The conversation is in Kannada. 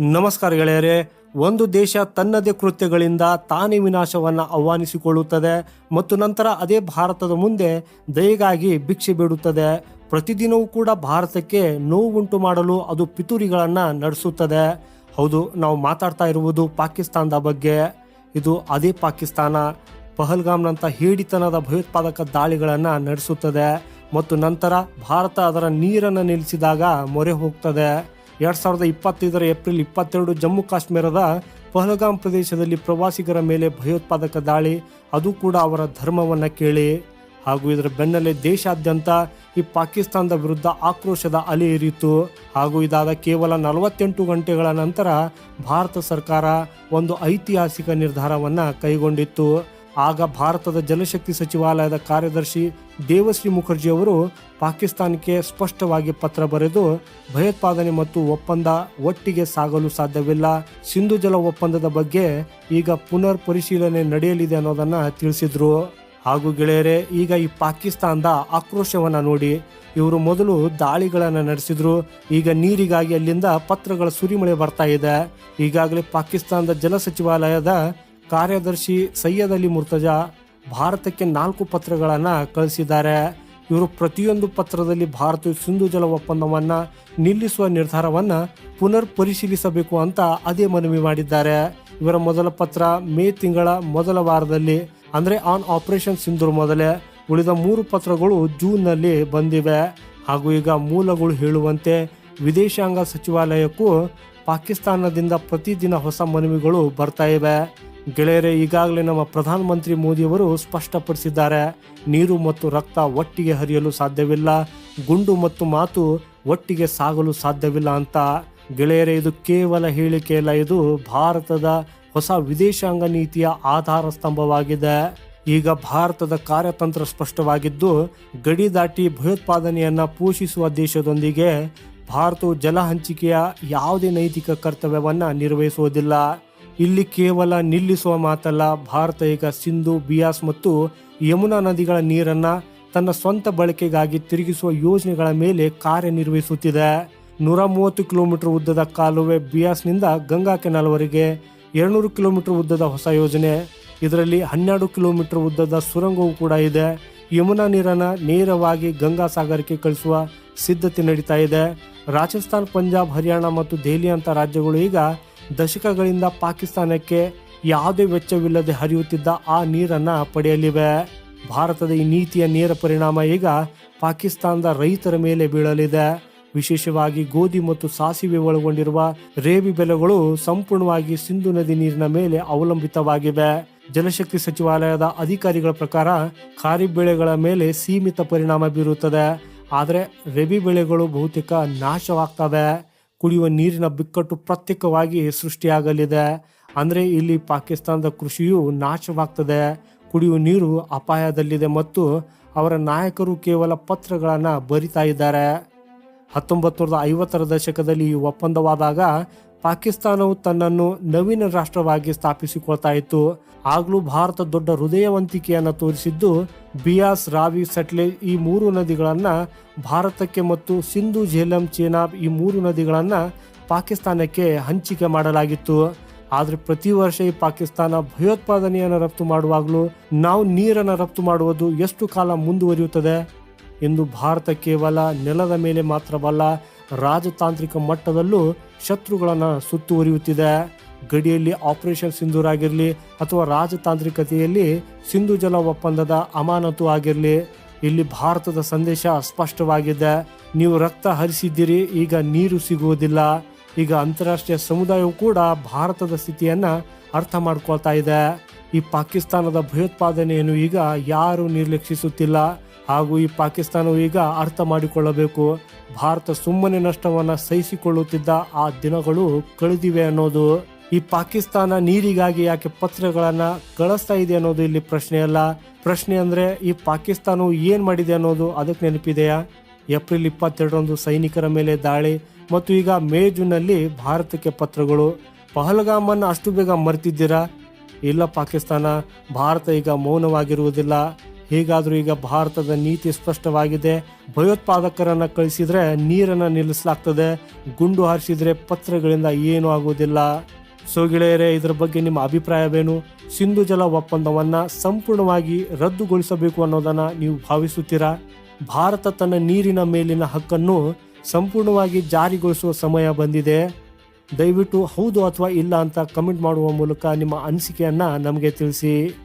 ನಮಸ್ಕಾರ ಗೆಳೆಯರೇ, ಒಂದು ದೇಶ ತನ್ನದೇ ಕೃತ್ಯಗಳಿಂದ ತಾನೇ ವಿನಾಶವನ್ನು ಆಹ್ವಾನಿಸಿಕೊಳ್ಳುತ್ತದೆ ಮತ್ತು ನಂತರ ಅದೇ ಭಾರತದ ಮುಂದೆ ದಯೆಗಾಗಿ ಭಿಕ್ಷೆ ಬೇಡುತ್ತದೆ. ಪ್ರತಿದಿನವೂ ಕೂಡ ಭಾರತಕ್ಕೆ ನೋವುಂಟು ಮಾಡಲು ಅದು ಪಿತೂರಿಗಳನ್ನು ನಡೆಸುತ್ತದೆ. ಹೌದು, ನಾವು ಮಾತಾಡ್ತಾ ಇರುವುದು ಪಾಕಿಸ್ತಾನದ ಬಗ್ಗೆ. ಇದು ಅದೇ ಪಾಕಿಸ್ತಾನ. ಪಹಲ್ಗಾಮ್ನಂಥ ಹೇಡಿತನದ ಭಯೋತ್ಪಾದಕ ದಾಳಿಗಳನ್ನು ನಡೆಸುತ್ತದೆ ಮತ್ತು ನಂತರ ಭಾರತ ಅದರ ನೀರನ್ನು ನಿಲ್ಲಿಸಿದಾಗ ಮೊರೆ ಹೋಗ್ತದೆ. ಎರಡ್ ಸಾವಿರದ ಇಪ್ಪತ್ತೈದರ ಏಪ್ರಿಲ್ ಇಪ್ಪತ್ತೆರಡು ಜಮ್ಮು ಕಾಶ್ಮೀರದ ಪಹಲ್ಗಾಮ್ ಪ್ರದೇಶದಲ್ಲಿ ಪ್ರವಾಸಿಗರ ಮೇಲೆ ಭಯೋತ್ಪಾದಕ ದಾಳಿ, ಅದು ಕೂಡ ಅವರ ಧರ್ಮವನ್ನು ಕೇಳಿ. ಹಾಗೂ ಇದರ ಬೆನ್ನಲ್ಲೇ ದೇಶಾದ್ಯಂತ ಈ ಪಾಕಿಸ್ತಾನದ ವಿರುದ್ಧ ಆಕ್ರೋಶದ ಅಲೆ ಏರಿತು ಹಾಗೂ ಇದಾದ ಕೇವಲ ನಲವತ್ತೆಂಟು ಗಂಟೆಗಳ ನಂತರ ಭಾರತ ಸರ್ಕಾರ ಒಂದು ಐತಿಹಾಸಿಕ ನಿರ್ಧಾರವನ್ನು ಕೈಗೊಂಡಿತ್ತು. ಆಗ ಭಾರತದ ಜಲಶಕ್ತಿ ಸಚಿವಾಲಯದ ಕಾರ್ಯದರ್ಶಿ ದೇವಶ್ರೀ ಮುಖರ್ಜಿ ಅವರು ಪಾಕಿಸ್ತಾನಕ್ಕೆ ಸ್ಪಷ್ಟವಾಗಿ ಪತ್ರ ಬರೆದು, ಭಯೋತ್ಪಾದನೆ ಮತ್ತು ಒಪ್ಪಂದ ಒಟ್ಟಿಗೆ ಸಾಗಲು ಸಾಧ್ಯವಿಲ್ಲ, ಸಿಂಧು ಜಲ ಒಪ್ಪಂದದ ಬಗ್ಗೆ ಈಗ ಪುನರ್ ಪರಿಶೀಲನೆ ನಡೆಯಲಿದೆ ಅನ್ನೋದನ್ನು ತಿಳಿಸಿದ್ರು. ಹಾಗೂ ಗೆಳೆಯರೆ, ಈಗ ಈ ಪಾಕಿಸ್ತಾನದ ಆಕ್ರೋಶವನ್ನ ನೋಡಿ, ಇವರು ಮೊದಲು ದಾಳಿಗಳನ್ನು ನಡೆಸಿದ್ರು, ಈಗ ನೀರಿಗಾಗಿ ಅಲ್ಲಿಂದ ಪತ್ರಗಳ ಸುರಿಮಳೆ ಬರ್ತಾ ಇದೆ. ಈಗಾಗಲೇ ಪಾಕಿಸ್ತಾನದ ಜಲ ಸಚಿವಾಲಯದ ಕಾರ್ಯದರ್ಶಿ ಸೈಯದ್ ಅಲಿ ಮುರ್ತಜಾ ಭಾರತಕ್ಕೆ ನಾಲ್ಕು ಪತ್ರಗಳನ್ನು ಕಳಿಸಿದ್ದಾರೆ. ಇವರು ಪ್ರತಿಯೊಂದು ಪತ್ರದಲ್ಲಿ ಭಾರತ ಸಿಂಧು ಜಲ ಒಪ್ಪಂದವನ್ನ ನಿಲ್ಲಿಸುವ ನಿರ್ಧಾರವನ್ನ ಪುನರ್ ಪರಿಶೀಲಿಸಬೇಕು ಅಂತ ಅದೇ ಮನವಿ ಮಾಡಿದ್ದಾರೆ. ಇವರ ಮೊದಲ ಪತ್ರ ಮೇ ತಿಂಗಳ ಮೊದಲ ವಾರದಲ್ಲಿ, ಅಂದ್ರೆ ಆನ್ ಆಪರೇಷನ್ ಸಿಂಧೂರ್ ಮೊದಲೇ ಉಳಿದ ಮೂರು ಪತ್ರಗಳು ಜೂನ್ನಲ್ಲಿ ಬಂದಿವೆ. ಹಾಗೂ ಈಗ ಮೂಲಗಳು ಹೇಳುವಂತೆ ವಿದೇಶಾಂಗ ಸಚಿವಾಲಯಕ್ಕೂ ಪಾಕಿಸ್ತಾನದಿಂದ ಪ್ರತಿದಿನ ಹೊಸ ಮನವಿಗಳು ಬರ್ತಾ ಇವೆ. ಗೆಳೆಯರೆ, ಈಗಾಗಲೇ ನಮ್ಮ ಪ್ರಧಾನಮಂತ್ರಿ ಮೋದಿಯವರು ಸ್ಪಷ್ಟಪಡಿಸಿದ್ದಾರೆ, ನೀರು ಮತ್ತು ರಕ್ತ ಒಟ್ಟಿಗೆ ಹರಿಯಲು ಸಾಧ್ಯವಿಲ್ಲ, ಗುಂಡು ಮತ್ತು ಮಾತು ಒಟ್ಟಿಗೆ ಸಾಗಲು ಸಾಧ್ಯವಿಲ್ಲ ಅಂತ. ಗೆಳೆಯರೆ, ಇದು ಕೇವಲ ಹೇಳಿಕೆಯಲ್ಲ ಇದು ಭಾರತದ ಹೊಸ ವಿದೇಶಾಂಗ ನೀತಿಯ ಆಧಾರ ಸ್ತಂಭವಾಗಿದೆ. ಈಗ ಭಾರತದ ಕಾರ್ಯತಂತ್ರ ಸ್ಪಷ್ಟವಾಗಿದ್ದು, ಗಡಿ ದಾಟಿ ಭಯೋತ್ಪಾದನೆಯನ್ನ ಪೋಷಿಸುವ ದೇಶದೊಂದಿಗೆ ಭಾರತವು ಜಲ ಹಂಚಿಕೆಯ ಯಾವುದೇ ನೈತಿಕ ಕರ್ತವ್ಯವನ್ನ ನಿರ್ವಹಿಸುವುದಿಲ್ಲ. ಇಲ್ಲಿ ಕೇವಲ ನಿಲ್ಲಿಸುವ ಮಾತಲ್ಲ. ಭಾರತ ಈಗ ಸಿಂಧು, ಬಿಯಾಸ್ ಮತ್ತು ಯಮುನಾ ನದಿಗಳ ನೀರನ್ನ ತನ್ನ ಸ್ವಂತ ಬಳಕೆಗಾಗಿ ತಿರುಗಿಸುವ ಯೋಜನೆಗಳ ಮೇಲೆ ಕಾರ್ಯನಿರ್ವಹಿಸುತ್ತಿದೆ. ನೂರ ಮೂವತ್ತು ಕಿಲೋಮೀಟರ್ ಉದ್ದದ ಕಾಲುವೆ ಬಿಯಾಸ್ನಿಂದ ಗಂಗಾ ಕೆನಾಲ್ವರೆಗೆ ಎರಡ್ನೂರು ಕಿಲೋಮೀಟರ್ ಉದ್ದದ ಹೊಸ ಯೋಜನೆ. ಇದರಲ್ಲಿ ಹನ್ನೆರಡು ಕಿಲೋಮೀಟರ್ ಉದ್ದದ ಸುರಂಗವೂ ಕೂಡ ಇದೆ. ಯಮುನಾ ನೀರನ್ನ ನೇರವಾಗಿ ಗಂಗಾ ಸಾಗರಕ್ಕೆ ಕಳಿಸುವ ಸಿದ್ಧತೆ ನಡೀತಾ ಇದೆ. ರಾಜಸ್ಥಾನ್, ಪಂಜಾಬ್, ಹರಿಯಾಣ ಮತ್ತು ದೆಹಲಿ ಅಂತ ರಾಜ್ಯಗಳು ಈಗ ದಶಕಗಳಿಂದ ಪಾಕಿಸ್ತಾನಕ್ಕೆ ಯಾವುದೇ ವೆಚ್ಚವಿಲ್ಲದೆ ಹರಿಯುತ್ತಿದ್ದ ಆ ನೀರನ್ನ ಪಡೆಯಲಿವೆ. ಭಾರತದ ಈ ನೀತಿಯ ನೇರ ಪರಿಣಾಮ ಈಗ ಪಾಕಿಸ್ತಾನದ ರೈತರ ಮೇಲೆ ಬೀಳಲಿದೆ. ವಿಶೇಷವಾಗಿ ಗೋಧಿ ಮತ್ತು ಸಾಸಿವೆ ಒಳಗೊಂಡಿರುವ ರೇವಿ ಬೆಲೆಗಳು ಸಂಪೂರ್ಣವಾಗಿ ಸಿಂಧು ನದಿ ನೀರಿನ ಮೇಲೆ ಅವಲಂಬಿತವಾಗಿವೆ. ಜಲಶಕ್ತಿ ಸಚಿವಾಲಯದ ಅಧಿಕಾರಿಗಳ ಪ್ರಕಾರ ಖಾರಿಫ್ ಬೆಳೆಗಳ ಮೇಲೆ ಸೀಮಿತ ಪರಿಣಾಮ ಬೀರುತ್ತದೆ. ಆದರೆ ರೇವಿ ಬೆಳೆಗಳು ಬಹುತೇಕ ನಾಶವಾಗ್ತವೆ. ಕುಡಿಯುವ ನೀರಿನ ಬಿಕ್ಕಟ್ಟು ಪ್ರತ್ಯೇಕವಾಗಿ ಸೃಷ್ಟಿಯಾಗಲಿದೆ. ಅಂದರೆ ಇಲ್ಲಿ ಪಾಕಿಸ್ತಾನದ ಕೃಷಿಯು ನಾಶವಾಗ್ತದೆ. ಕುಡಿಯುವ ನೀರು ಅಪಾಯದಲ್ಲಿದೆ ಮತ್ತು ಅವರ ನಾಯಕರು ಕೇವಲ ಪತ್ರಗಳನ್ನು ಬರಿತಾ ಇದ್ದಾರೆ. ಹತ್ತೊಂಬತ್ತು ನೂರದ ಐವತ್ತರ ದಶಕದಲ್ಲಿ ಈ ಒಪ್ಪಂದವಾದಾಗ ಪಾಕಿಸ್ತಾನವು ತನ್ನನ್ನು ನವೀನ ರಾಷ್ಟ್ರವಾಗಿ ಸ್ಥಾಪಿಸಿಕೊಳ್ತಾ ಇತ್ತು. ಆಗಲೂ ಭಾರತ ದೊಡ್ಡ ಹೃದಯವಂತಿಕೆಯನ್ನು ತೋರಿಸಿದ್ದು, ಬಿಯಾಸ್ ರಾವಿ ಸಟ್ಲೆ ಈ ಮೂರು ನದಿಗಳನ್ನು ಭಾರತಕ್ಕೆ ಮತ್ತು ಸಿಂಧು, ಝೇಲಂ ಚೇನಾಬ್ ಈ ಮೂರು ನದಿಗಳನ್ನು ಪಾಕಿಸ್ತಾನಕ್ಕೆ ಹಂಚಿಕೆ ಮಾಡಲಾಗಿತ್ತು. ಆದರೆ ಪ್ರತಿ ವರ್ಷ ಈ ಪಾಕಿಸ್ತಾನ ಭಯೋತ್ಪಾದನೆಯನ್ನು ರಫ್ತು ಮಾಡುವಾಗಲೂ ನಾವು ನೀರನ್ನು ರಫ್ತು ಮಾಡುವುದು ಎಷ್ಟು ಕಾಲ ಮುಂದುವರಿಯುತ್ತದೆ? ಎಂದು ಭಾರತ ಕೇವಲ ನೆಲದ ಮೇಲೆ ಮಾತ್ರವಲ್ಲ, ರಾಜತಾಂತ್ರಿಕ ಮಟ್ಟದಲ್ಲೂ ಶತ್ರುಗಳನ್ನು ಸುತ್ತುವರಿಯುತ್ತಿದೆ. ಗಡಿಯಲ್ಲಿ ಆಪರೇಷನ್ ಸಿಂಧೂರ್ ಆಗಿರಲಿ ಅಥವಾ ರಾಜತಾಂತ್ರಿಕತೆಯಲ್ಲಿ ಸಿಂಧು ಜಲ ಒಪ್ಪಂದದ ಅಮಾನತು ಆಗಿರಲಿ, ಇಲ್ಲಿ ಭಾರತದ ಸಂದೇಶ ಸ್ಪಷ್ಟವಾಗಿದೆ. ನೀವು ರಕ್ತ ಹರಿಸಿದ್ದೀರಿ, ಈಗ ನೀರು ಸಿಗುವುದಿಲ್ಲ. ಈಗ ಅಂತಾರಾಷ್ಟ್ರೀಯ ಸಮುದಾಯವು ಕೂಡ ಭಾರತದ ಸ್ಥಿತಿಯನ್ನ ಅರ್ಥ ಮಾಡ್ಕೊಳ್ತಾ ಇದೆ. ಈ ಪಾಕಿಸ್ತಾನದ ಭಯೋತ್ಪಾದನೆಯನ್ನು ಈಗ ಯಾರು ನಿರ್ಲಕ್ಷಿಸುತ್ತಿಲ್ಲ. ಹಾಗೂ ಈ ಪಾಕಿಸ್ತಾನವು ಈಗ ಅರ್ಥ ಮಾಡಿಕೊಳ್ಳಬೇಕು. ಭಾರತ ಸುಮ್ಮನೆ ನಷ್ಟವನ್ನ ಸಹಿಸಿಕೊಳ್ಳುತ್ತಿದ್ದ ಆ ದಿನಗಳು ಕಳೆದಿವೆ ಅನ್ನೋದು. ಈ ಪಾಕಿಸ್ತಾನ ನೀರಿಗಾಗಿ ಯಾಕೆ ಪತ್ರಗಳನ್ನ ಕಳಿಸ್ತಾ ಇದೆ ಅನ್ನೋದು ಇಲ್ಲಿ ಪ್ರಶ್ನೆ ಅಲ್ಲ. ಪ್ರಶ್ನೆ ಅಂದ್ರೆ ಈ ಪಾಕಿಸ್ತಾನವು ಏನ್ ಮಾಡಿದೆ ಅನ್ನೋದು ಅದಕ್ಕೆ ನೆನಪಿದೆಯಾ? ಏಪ್ರಿಲ್ ಇಪ್ಪತ್ತೆರಡರಂದು ಸೈನಿಕರ ಮೇಲೆ ದಾಳಿ ಮತ್ತು ಈಗ ಮೇ ಜೂನಲ್ಲಿ ಭಾರತಕ್ಕೆ ಪತ್ರಗಳು. ಪಹಲ್ಗಾಮನ್ನ ಅಷ್ಟು ಬೇಗ ಮರೆತಿದ್ದೀರಾ? ಇಲ್ಲ ಪಾಕಿಸ್ತಾನ, ಭಾರತ ಈಗ ಮೌನವಾಗಿರುವುದಿಲ್ಲ. ಹೇಗಾದರೂ ಈಗ ಭಾರತದ ನೀತಿ ಸ್ಪಷ್ಟವಾಗಿದೆ. ಭಯೋತ್ಪಾದಕರನ್ನ ಕಳಿಸಿದ್ರೆ ನೀರನ್ನ ನಿಲ್ಲಿಸಲಾಗ್ತದೆ. ಗುಂಡು ಹಾರಿಸಿದ್ರೆ ಪತ್ರಗಳಿಂದ ಏನೂ ಆಗುವುದಿಲ್ಲ ಸೊ ಗೆಳೆಯರೇ, ಇದರ ಬಗ್ಗೆ ನಿಮ್ಮ ಅಭಿಪ್ರಾಯವೇನು? ಸಿಂಧು ಜಲ ಒಪ್ಪಂದವನ್ನ ಸಂಪೂರ್ಣವಾಗಿ ರದ್ದುಗೊಳಿಸಬೇಕು ಅನ್ನೋದನ್ನ ನೀವು ಭಾವಿಸುತ್ತೀರಾ? ಭಾರತ ತನ್ನ ನೀರಿನ ಮೇಲಿನ ಹಕ್ಕನ್ನು ಸಂಪೂರ್ಣವಾಗಿ ಜಾರಿಗೊಳಿಸುವ ಸಮಯ ಬಂದಿದೆ. ದಯವಿಟ್ಟು ಹೌದು ಅಥವಾ ಇಲ್ಲ ಅಂತ ಕಮೆಂಟ್ ಮಾಡುವ ಮೂಲಕ ನಿಮ್ಮ ಅನಿಸಿಕೆಯನ್ನ ನಮಗೆ ತಿಳಿಸಿ.